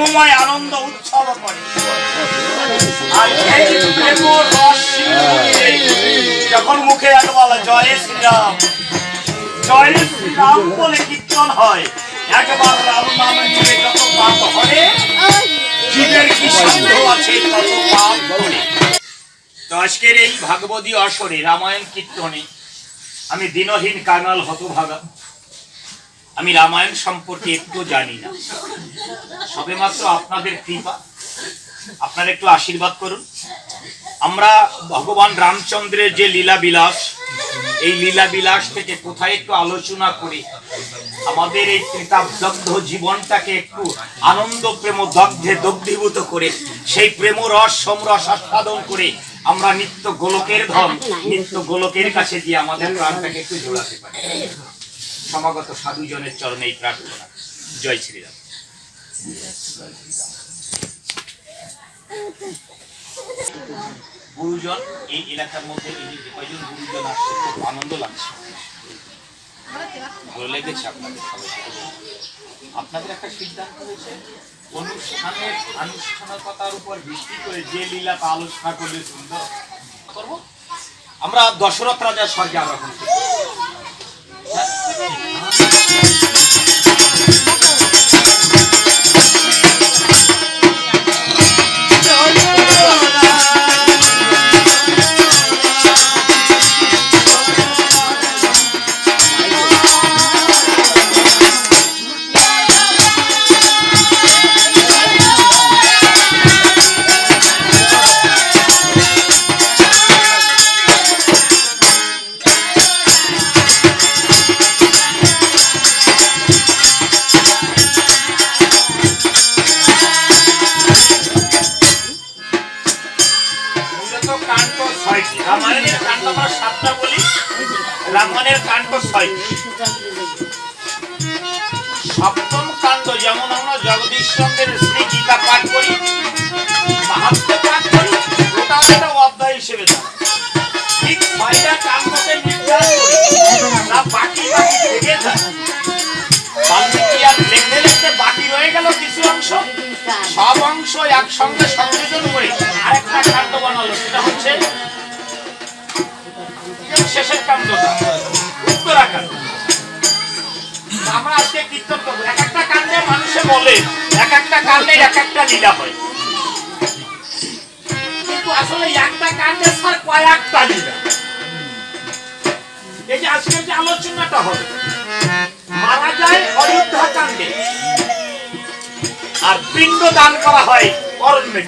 প্রেমময় আনন্দ উৎসব করে। আর এই প্রেম যখন মুখে একবার জয় শ্রীরাম। জয় শ্রীরাম বলে কীর্তন হয়। একবার রাম নাম নিয়ে যত পাপ হয় জীবের কি সাধ্য আছে তত পাপ করে তো আজকের এই ভাগবতী আসরে রামায়ণ কীর্তনে আমি দিনহীন কাঙাল হতভাগা। আমি রামায়ণ সম্পর্কে একটু জানি না। সবেমাত্র আপনাদের কৃপা। আপনারা একটু আশীর্বাদ করুন। আমরা ভগবান রামচন্দ্রের যে লীলা বিলাস এই লীলা বিলাস থেকে কোথায় একটু আলোচনা করি? আমাদের এই কৃতাব্দগ্ধ জীবনটাকে একটু আনন্দ প্রেম, দগ্ধে দগ্ধীভূত করে, সেই প্রেম, রস, সমরস আস্বাদন করে আমরা নিত্য গোলকের ধন, নিত্য গোলকের কাছে দিয়ে আমাদের প্রাণটাকে একটু জোড়াতে পারি। সমাগত সাধুজনের চরণে এই প্রার্থনা। জয় শ্রীরাম। গুরুজন, এই এলাকার মধ্যে এই যে কয়জন গুরুজন আসছে, খুব আনন্দ লাগছে। ভালো লেগেছে আপনাদের আপনাদের একটা সিদ্ধান্ত হয়েছে? অনুষ্ঠানের আনুষ্ঠানিকতার উপর ভিত্তি করে যে লীলাটা আলোচনা করলে সুন্দর? করব? আমরা দশরথ রাজার স্বর্গে আরোহণ করব। Uh! অংশ একসঙ্গে সংযোজন করে আরেকটা কাণ্ড বানালো, সেটা হচ্ছে শেষের কাণ্ডটা উত্তরাকাণ্ড আমরা আজকে কীর্তন করব। এক একটা কাণ্ডে মানুষে বলে, এক একটা কাণ্ডে এক একটা লীলা হয়। কিন্তু আসলে একটা কাণ্ডে স্যার কয়েকটা লীলা। এই যে আজকের যে আলোচনাটা হবে, মারা যায় অযোধ্যা কাণ্ডে। আর পিণ্ড দান করা হয় অরণ্যে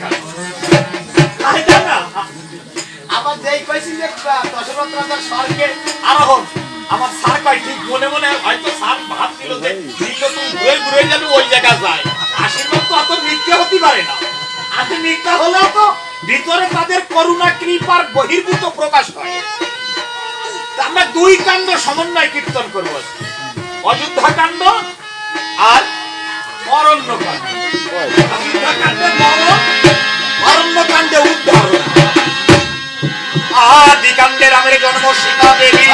আবার যেই কইছি যে দশরথ রাজার স্বর্গে আরোহণ, আমার স্যার কয়, ঠিক মনে মনে হয়তো স্যার ভাবছিল যে দিল্লি তুমি ঘুরে ঘুরে যাবে ওই জায়গা যায়। আশীর্বাদ তো অত মিথ্যে হতে পারে না। আতে মিথ্যা হলেও তো ভিতরে তাদের করুণা, কৃপার বহির্ভূত প্রকাশ হয়। আমরা দুই কাণ্ড সমন্বয় কীর্তন করব। অযোধ্যা কাণ্ড আর অরণ্য কাণ্ড অযোধ্যা কাণ্ডে মরণ উদ্ধারণ আদি রামের জন্ম সীতা দেবী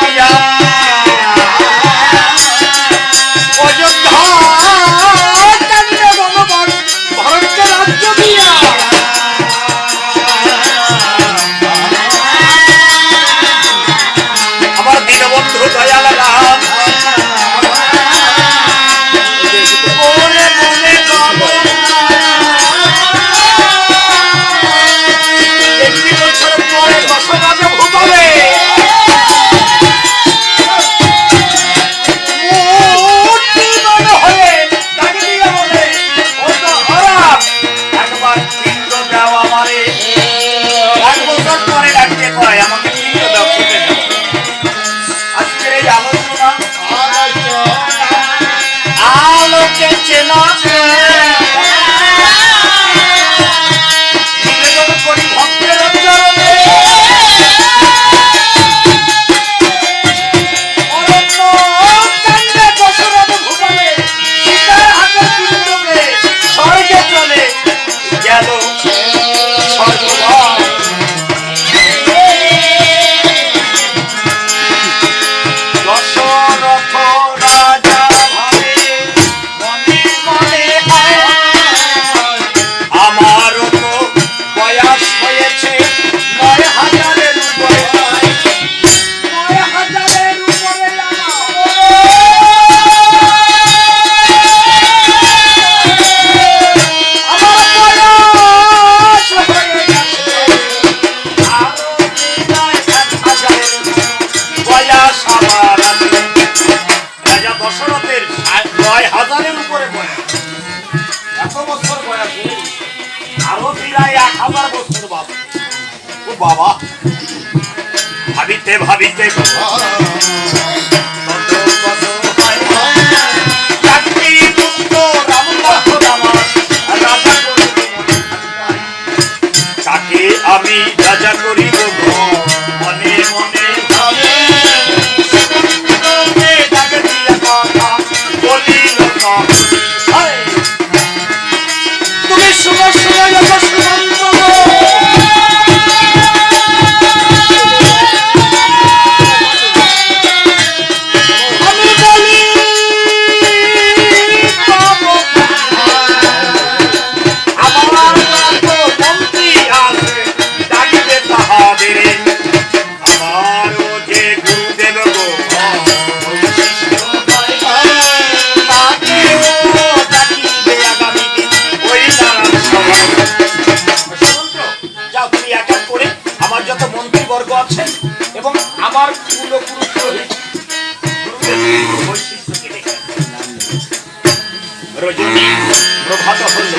মন্ত্রীবর্গ এবং আমার পূর্বপুরুষ। রজনী প্রভাত হল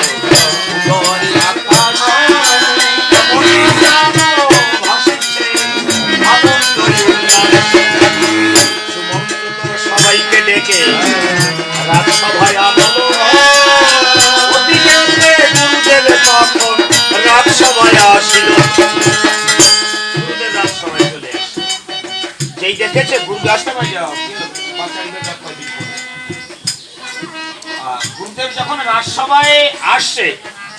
গুরুদেব যখন রাজসভায় আসছে,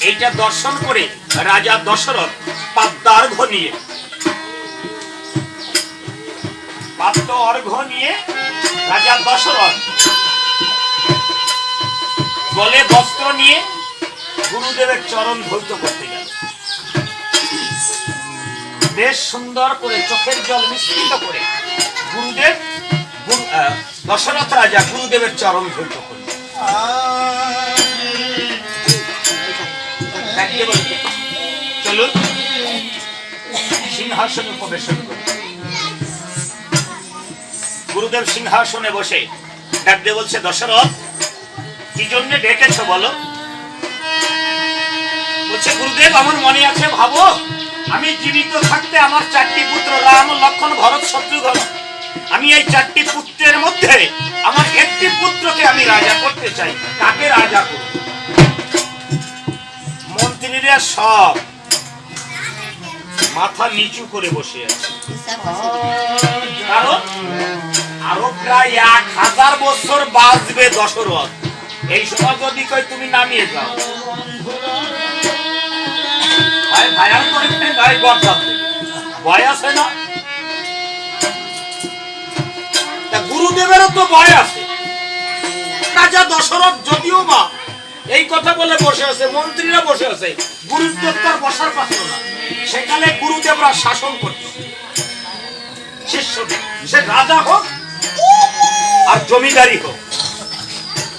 এইটা দর্শন করে রাজা দশরথ পাদ্যার্ঘ নিয়ে। অর্ঘ নিয়ে রাজা দশরথ গলে বস্ত্র নিয়ে গুরুদেবের চরণ ধৌত করতে গেল। বেশ সুন্দর করে চোখের জল মিশ্রিত করে গুরুদেব দশরথ রাজা গুরুদেবের চরণ ডাকিয়ে বললেন, চলুন সিংহাসনে প্রবেশন করুন। গুরুদেব সিংহাসনে বসে ডাকতে বলছে দশরথ কি জন্য ডেকেছ বলো? বলছে গুরুদেব আমার মনে আছে ভাবো আমি জীবিত থাকতে আমার চারটি পুত্র রাম লক্ষণ ভরত শত্রুঘ্ন আমি এই চারটি পুত্রের মধ্যে আমার একটি পুত্রকে আমি রাজা করতে চাই। কাকে রাজা করব? মন্ত্রীরা সব মাথা নিচু করে বসে আছে। কারণ আরও প্রায় এক হাজার বছর বাঁচবে দশরথ। এই সময় যদি কই তুমি নামিয়ে যাও ভাই ভাইয়ার করবে ভাই গর্দান ভয় আছে না? গুরুদেবেরও তো ভয় আছে। রাজা দশরথ যদিও বা এই কথা বলে বসে আছে, মন্ত্রীরা বসে আছে, গুরুদেব তার বসার পাত্র না। সেখানে গুরুদেবরা শাসন করছে। সে রাজা হোক আর জমিদারি হোক।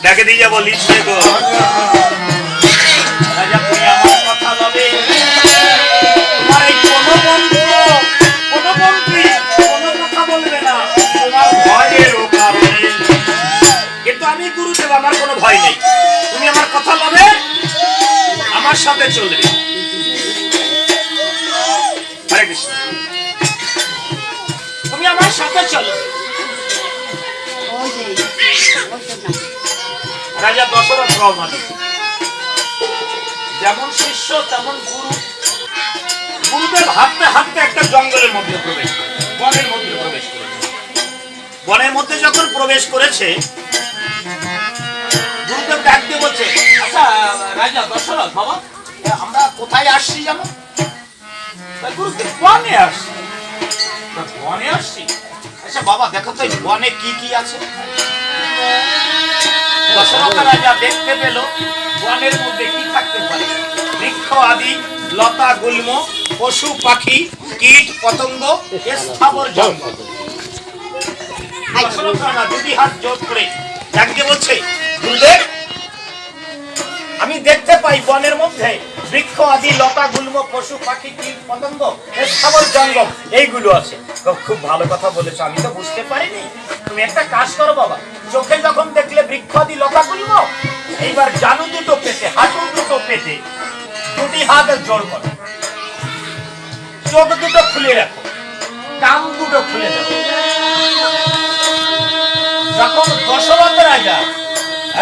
ডাকে দিয়ে যাব লিখতে গো রওনা দিল। যেমন শিষ্য, তেমন গুরু। গুরুদেব হাঁটতে হাঁটতে একটা জঙ্গলের মধ্যে প্রবেশ বনের মধ্যে প্রবেশ করেছে বনের মধ্যে যখন প্রবেশ করেছে, গুরুদেব ডাকতে বলছে আচ্ছা রাজা, দশরথ, বাবা আমরা কোথায় আসছি জানো? গুরুদেব, বনে আসছি। বনে আসছি? আচ্ছা বাবা, দেখো তো, বনে কি কি আছে? দশরথ রাজা দেখতে পেল বনের মধ্যে কি থাকতে পারে? বৃক্ষ আদি লতা গুল্ম পশু পাখি কীট পতঙ্গ স্থাবর জঙ্গল দশরথ রাজা দুটি হাত জোর করে যাকে বলছে গুরুদেব আমি দেখতে পাই বনের মধ্যে বৃক্ষ আদি, লতা, গুল্ম, পশু, পাখি পতঙ্গ স্থাবর জঙ্গল, এইগুলো আছে। খুব ভালো কথা বলেছ, আমি তো বুঝতে পারিনি। তুমি একটা কাজ করো বাবা, চোখে যখন দেখলে বৃক্ষাদি লতা করিব এইবার জানু দুটো পেতে, হাঁটু দুটো পেতে, দুটি হাত জোর করো। চোখ দুটো খুলে রাখো, কান দুটো খুলে দাও। যখন দশরথ রাজা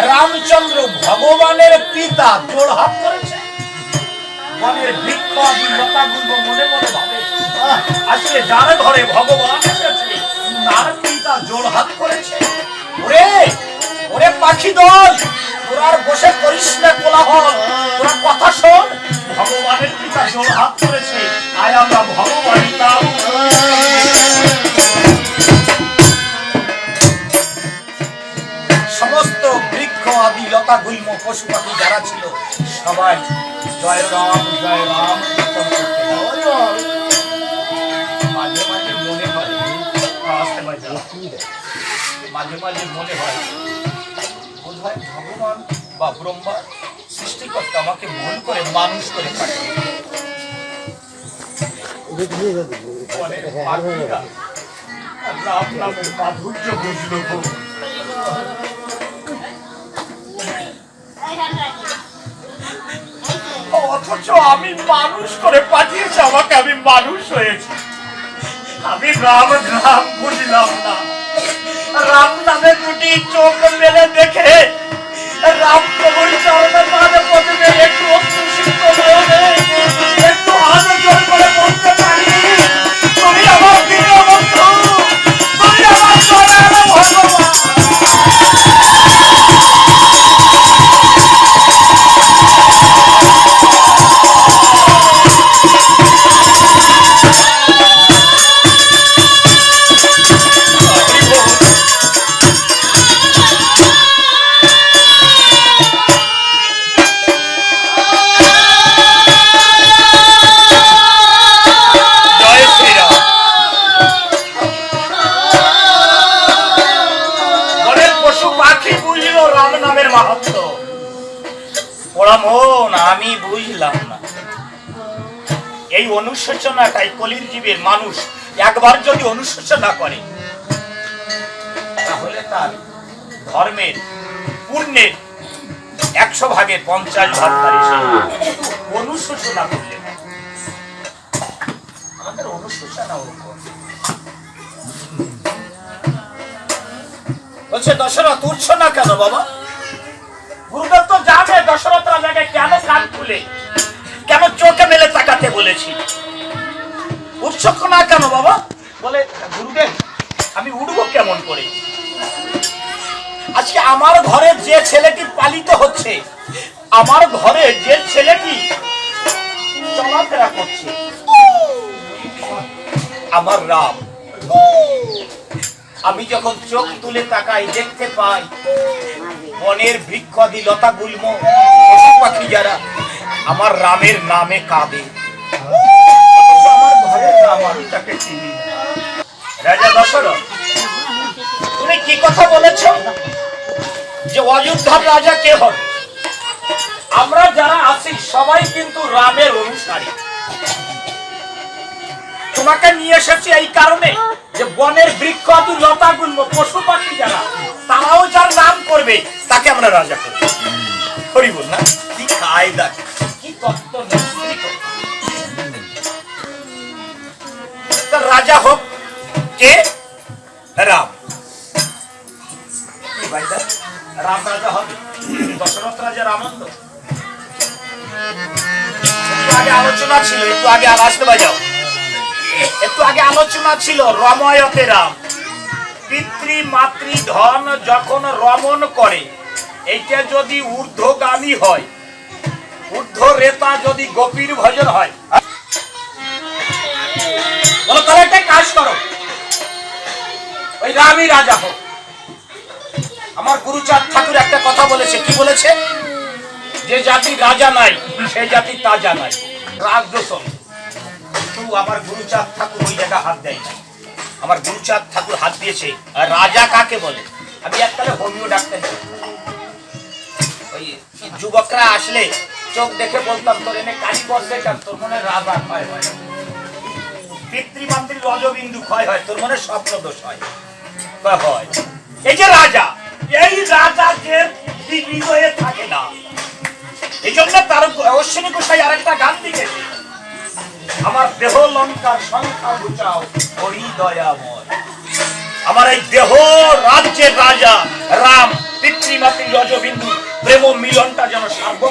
রামচন্দ্র ভগবানের পিতা জোড় হাত করেছে মনের বৃক্ষ আদি মনে মনে ভাবে। আসলে যার ঘরে ভগবান এসেছে, তার পিতা জোড় হাত করেছে। ওরে ওরে পাখি দল, তোরা বসে করিস না কোলাহল। তোরা কথা শোন, ভগবানের পিতা জোড় হাত করেছে, আয় আমরা ভগবান নাম সমস্ত বৃক্ষ, আদি, লতা, গুল্ম, পশু পাখি যারা ছিল, সবাই জয় রাম জয় রাম। মাঝে মাঝে মনে হয়, আসতে পারি। মাঝে মাঝে মনে হয় বোধ হয় ভগবান বা ব্রহ্মা সৃষ্টিকর্তা আমাকে ভুল করে মানুষ করে পাঠিয়ে মাধুর্য বুঝলো অথচ আমি মানুষ করে পাঠিয়েছে, আমাকে আমি মানুষ হয়েছি। আমি রাম রাম বুঝলাম না। রাম নামে দুটি চোখ মেলে দেখে রাম প্রভুর চরণের মাঝে প্রথমে একটু অস্তুষিত হয়ে একটু আলোচন করে বলতে পারি। অনুশোচনাটাই কলির জীবের মানুষ একবার যদি অনুশোচনা করে, তাহলে তার ধর্মের পুণ্যের একশো ভাগে পঞ্চাশ ভাগ তার অনুশোচনা করলে আমাদের অনুশোচনা বলছে, দশরথ, উঠছ না কেন বাবা? গুরুদেব তো জানে দশরথ রাজাকে কেন কান খুলে, কেন চোখে মেলে বলেছি। উঠছ না কেন বাবা? বলে, গুরুদেব, আমি উঠবো কেমন করে? আজকে আমার ঘরে যে ছেলেটি পালিত হচ্ছে, আমার ঘরে যে ছেলেটি চলাফেরা করছে, আমার রাম। আমি যখন চোখ তুলে তাকাই, দেখতে পাই, বনের বৃক্ষাদি লতা গুল্ম, পশু পাখি যারা আমার রামের নামে কাঁদে। আমার ঘরের আমি তাকে চিনি রাজা দশরথ তুমি কি কথা বলেছ? যে অযোধ্যার রাজা কে হবে? আমরা যারা আছি সবাই কিন্তু রামের অনুসারী। তোমাকে নিয়ে এসেছি এই কারণে যে বনের বৃক্ষ আদি লতা গুল্ম পশু পাখি যারা তারাও যার নাম করবে তাকে আমরা রাজা করব। হরি বল না? কি কায়দা। কি তত্ত্ব রাজা হোক, কে? রাম। একটু আগে আলোচনা ছিল রাম। পিতৃ, মাতৃ, ধন যখন রমন করে, এইটা যদি ঊর্ধ্বগামী হয় ঊর্ধ্ব রেতা যদি গোপীর ভজন হয় বলো, তাহলে একটা কাজ করো। ওই রামই রাজা হোক। আমার গুরুচাঁদ ঠাকুর একটা কথা বলেছে। কি বলেছে? যে জাতি রাজা নাই, সে জাতি তাজা নাই। রাগ দোষণ। কিন্তু আমার গুরুচাঁদ ঠাকুর ওই জায়গা হাত দেয় না আমার গুরুচাঁদ ঠাকুর হাত দিয়েছে। আর রাজা কাকে বলে? আমি এককালে হোমিও ডাক্তার। ওই যুবকরা আসলে চোখ দেখে বলতাম, তোর এনে কালী বর্ষে তোর মনে রাজা হয়। ক্ষয় হয়, তোর মনে স্বপ্ন দোষ হয়। হয়। এই যে রাজা, এই রাজাকে হৃদয়ে থাকে না, এই জন্য তার অশ্বিনী গোসাই আরেকটা গান লিখেছে। আমার দেহ লঙ্কার সংখ্যা বুঝাও হৃদয়াময় আমার এই দেহ রাজ্যের রাজা, রাম, পিতৃমাতৃ রজবিন্দু, প্রেম মিলনটা যেন সার্বক্ষণিক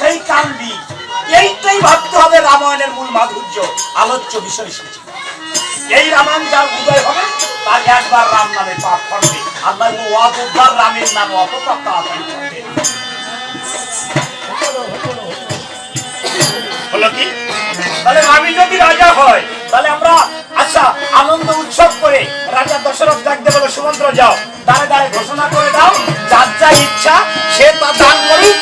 সেই কান্দি। এইটাই ভাবতে হবে রামায়ণের মূল মাধুর্য। আলোচ্য বিষয় সূচি এই রামায়ণ যার উদয় হবে, তার একবার রাম নামে পাপ করবে। আল্লাহ অযোধ্যার রামের নামে অতটা তাড়াতাড়ি করবে। হয় আচ্ছা আনন্দ উৎসব করে রাজা দশরথ যাও। দাঁড়ে দাঁড়ে ঘোষণা করে দাও, যার যা ইচ্ছা, সে তা দান করুক।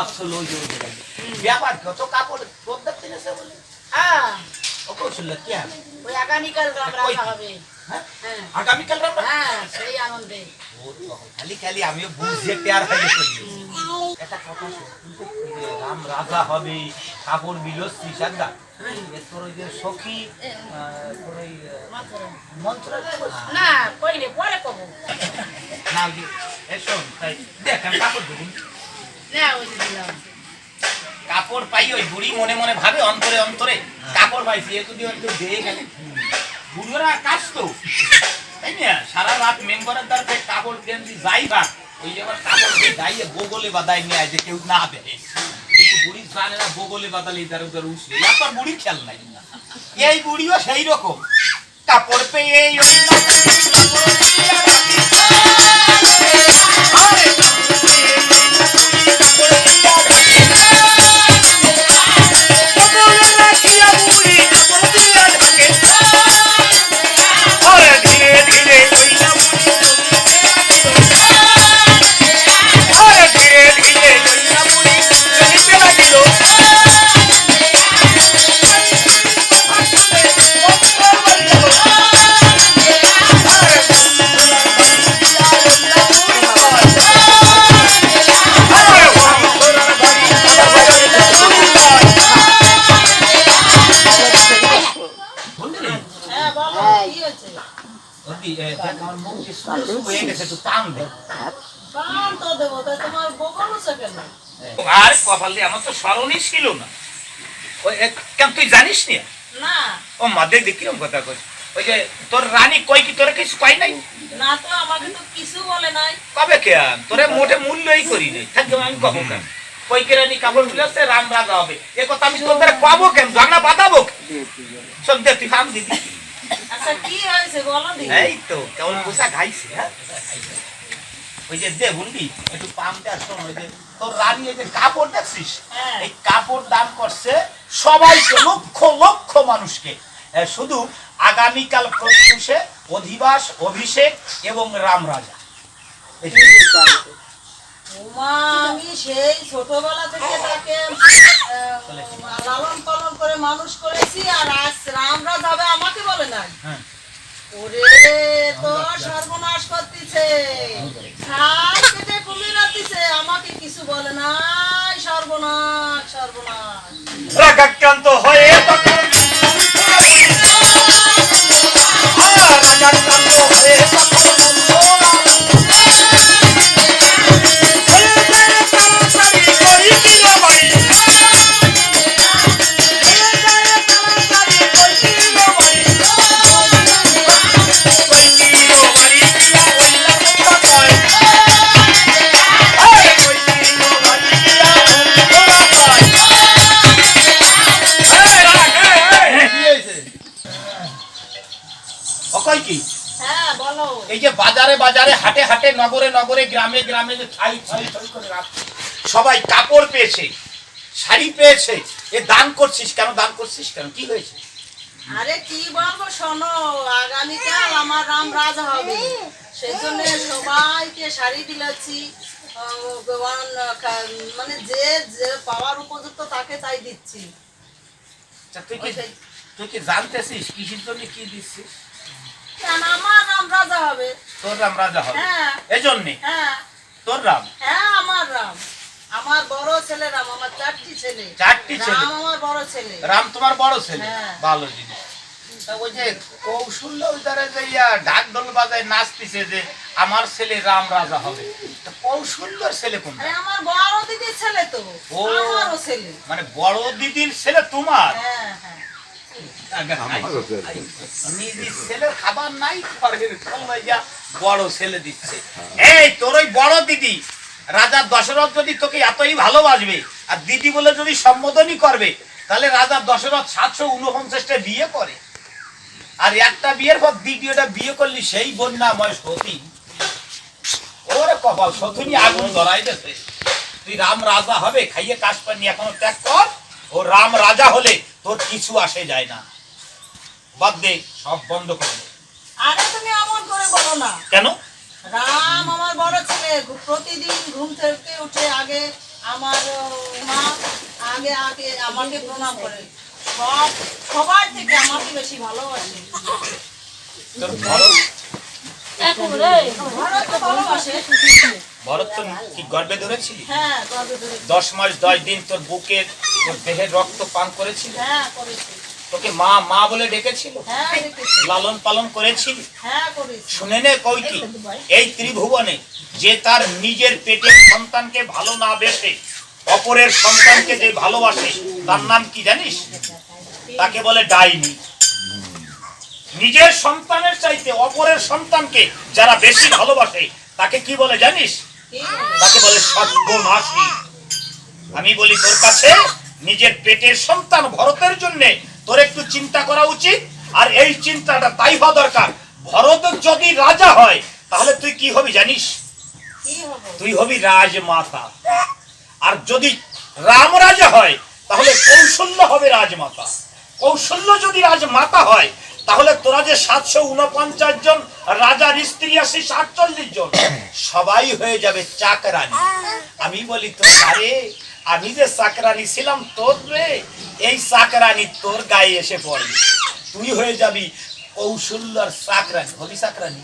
যাচ্ছিল ওই ওই ব্যাপার? কাপড় বলে? হ্যাঁ, ও কৌশল্য, কি? ওই আগামীকাল ওই- হবে। হ্যাঁ? হ্যাঁ। আগামীকাল আমরা- হ্যাঁ সেই আনন্দে। খালি খালি আমিও বুঝে পেয়ার হয়ে গেছি। একটা কথা শোন, তুই তো এই যে রাম রাজা হবে কাপড় বিলস্ত্রী সাদা তোর ওই যে সখী আহ, তোর ওই মন্ত্র। না কইলে পরে কব। না ওই যে তাই দেখ আমি কাপড় দেবো না ওই যে দিলাম কাপড় পাই ওই বুড়ি মনে মনে ভাবে অন্তরে অন্তরে কাপড় পাইছি এ যদি একটু দিয়ে গেলে। বুড়োরা কাজ তো। তাই না? সারা রাত মেম্বারের দ্বারা কাপড় গেঞ্জি যাই ভাগ ওই আবার কাপড় দিয়ে বগলে বাদাই নিয়ে যে কেউ না দেয়। কিন্তু বুড়ি জানে না বগলে বাদালে খেয়াল নাই এই বুড়িও সেই রকম। কাপড় পেয়ে এই আর কপাল দিয়ে আমার তো স্মরণই ছিল না। কেন তুই জানিস নি? না। ও মা দেখ কিরম কথা কই ওই যে তোর রানী কই কি তোরে কিছু কই নাই? না তো আমাকে তো কিছু বলে নাই। কবে কেন তোরে মোটে মূল্যই করি নাই থাকবে আমি কবো কেন? কই কে রানী কাপড় খুলেছে রাম রাজা হবে। এ কথা আমি তোর কবো কেন? ঝগড়া বাঁধাবো তুই দিদি আচ্ছা কি হয়েছে বলো দি এই তো খাইছে হ্যাঁ? ওই যে দে একটু পাম্পটা আসো ওই যে তোর রানী এই যে কাপড় দেখছিস? হ্যাঁ। এই কাপড় দান করছে সবাইকে লক্ষ লক্ষ মানুষকে। শুধু আগামীকাল প্রত্যুষে অধিবাস অভিষেক এবং রাম রাজা। উমা আমি সেই ছোটবেলা থেকে তাকে লালন পালন করে মানুষ করেছি আর আজ রামরাজ হবে আমাকে বলে নাই। হ্যাঁ। ওরে তো সর্বনাশ করতেছে। খাই কেটে কুমির আমাকে কিছু বলে নাই সর্বনাশ সর্বনাশ। রাগাক্রান্ত হয়ে নগরে নগরে গ্রামে গ্রামে যে ছাই ছাই ছাই করে সবাই কাপড় পেয়েছে শাড়ি পেয়েছে এ দান করছিস কেন দান করছিস কেন? কি হয়েছে? আরে কি বলব শোনো আগামীকাল আমার রাম রাজা হবে। সেজন্য সবাইকে শাড়ি আহ, মানে যে যে পাওয়ার উপযুক্ত তাকে তাই দিচ্ছি। তুই কি তুই কি জানতেছিস কিসের জন্য কি দিচ্ছিস? আমার রাম রাজা হবে। তোর রাম রাজা হবে? হ্যাঁ। এই জন্যে তোর রাম? আমার রাম। আমার বড় ছেলে রাম আমার চারটি ছেলে। চারটি ছেলে? রাম আমার বড় ছেলে। রাম তোমার বড় ছেলে। ভালো জিনিস। ওই যে কৌশল্য দ্বারা যে বাজায় নাচতিছে যে আমার ছেলে রাম রাজা হবে। তা কৌশল্যর ছেলে আরে আমার বড় দিদির ছেলে তো। ও। ছেলে। মানে বড় দিদির ছেলে তোমার? হ্যাঁ হ্যাঁ। রাজা দশরথ যদি তোকে এতই ভালোবাসবে আর দিদি বলে যদি সম্বোধনই করবে তাহলে রাজা দশরথ সাতশো উনপঞ্চাশটা বিয়ে করে আর একটা বিয়ের পর দ্বিতীয়টা বিয়ে করলি সেই বন্যাময় সতী ওরে কপাল সতুনি আগুন ধরাই দেছে তুই রাম রাজা হবে, খাইয়ে কাজ পানি এখনও ত্যাগ কর। ও রাম রাজা হলে তোর কিছু আসে যায় না বাদ দে সব বন্ধ করে দে। আরে তুমি এমন করে বলো না কেন রাম আমার বড় ছেলে প্রতিদিন ঘুম থেকে উঠে আগে আমার মা আগে আগে আমাকে প্রণাম করে সব সবার থেকে আমাকে বেশি ভালোবাসে তোর তো ভালোবাসে ভরত তো কি গর্বে ধরেছিলি? হ্যাঁ দশ মাস দশ দিন তোর বুকের তোর দেহের রক্ত পান করেছিল? হ্যাঁ করেছি। তোকে মা মা বলে ডেকেছিল? হ্যাঁ লালন পালন করেছিলি? শুনে নে কই কি? এই ত্রিভুবনে যে তার নিজের পেটের সন্তানকে ভালো না বেসে অপরের সন্তানকে যে ভালোবাসে তার নাম কি জানিস? তাকে বলে ডাইনি। নিজের সন্তানের চাইতে অপরের সন্তানকে যারা বেশি ভালোবাসে তাকে কি বলে জানিস? তাকে বলে সর্বনাশী আমি বলি তোর কাছে নিজের পেটের সন্তান ভরতের জন্য তোর একটু চিন্তা করা উচিত আর এই চিন্তাটা তাই হওয়া দরকার। ভরত যদি রাজা হয় তাহলে তুই কি হবি জানিস? তুই হবি রাজমাতা। আর যদি রাম রাজা হয় তাহলে কৌশল্য হবে রাজমাতা। কৌশল্য যদি রাজমাতা হয় তাহলে তোরা যে সাতশো উনপঞ্চাশ জন রাজার স্ত্রী আসি সাতচল্লিশ জন সবাই হয়ে যাবে চাকরানি। আমি বলি তোর আরে আমি যে চাকরানি ছিলাম তোর রে এই চাকরানি তোর গায়ে এসে পড়বে। তুই হয়ে যাবি কৌশল্যর চাকরানি। হবি চাকরানি?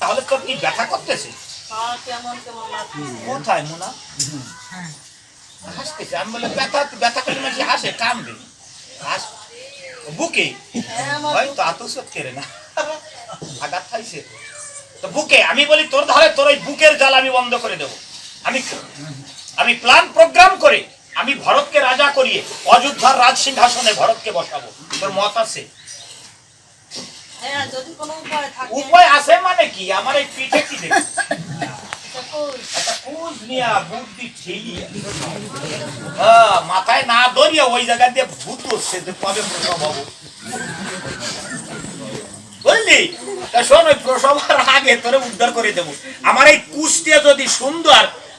তাহলে তোর কি ব্যথা করতেছে? আর কেমন কেমন লাগছে কোথায় মোনা? হাসতেছে। আমি বলে ব্যথা ব্যথা করলে মানুষ হাসে কামবে হাস বুকে? হ্যাঁ হয়তো আতসত কেড়ে না। আঘাত খাইছে। তো বুকে আমি বলি তোর ধারে তোর ওই বুকের জাল আমি বন্ধ করে দেবো। আমি আমি প্ল্যান প্রোগ্রাম করে আমি ভরতকে রাজা করিয়ে অযোধ্যার রাজ সিংহাসনে ভরতকে বসাবো। তোর মত আছে? হ্যাঁ উপায় আছে মানে কি? আমার এই পিঠে কি দেখি? মাথায় না ধরিয়া ওই জায়গা দিয়ে ভূত হচ্ছে কবে প্রসব হব? বুঝলি? তা শোন, ওই প্রসবার আগে তোরে উদ্ধার করে দেবো। আমার এই কুষ্টিয়া যদি সুন্দর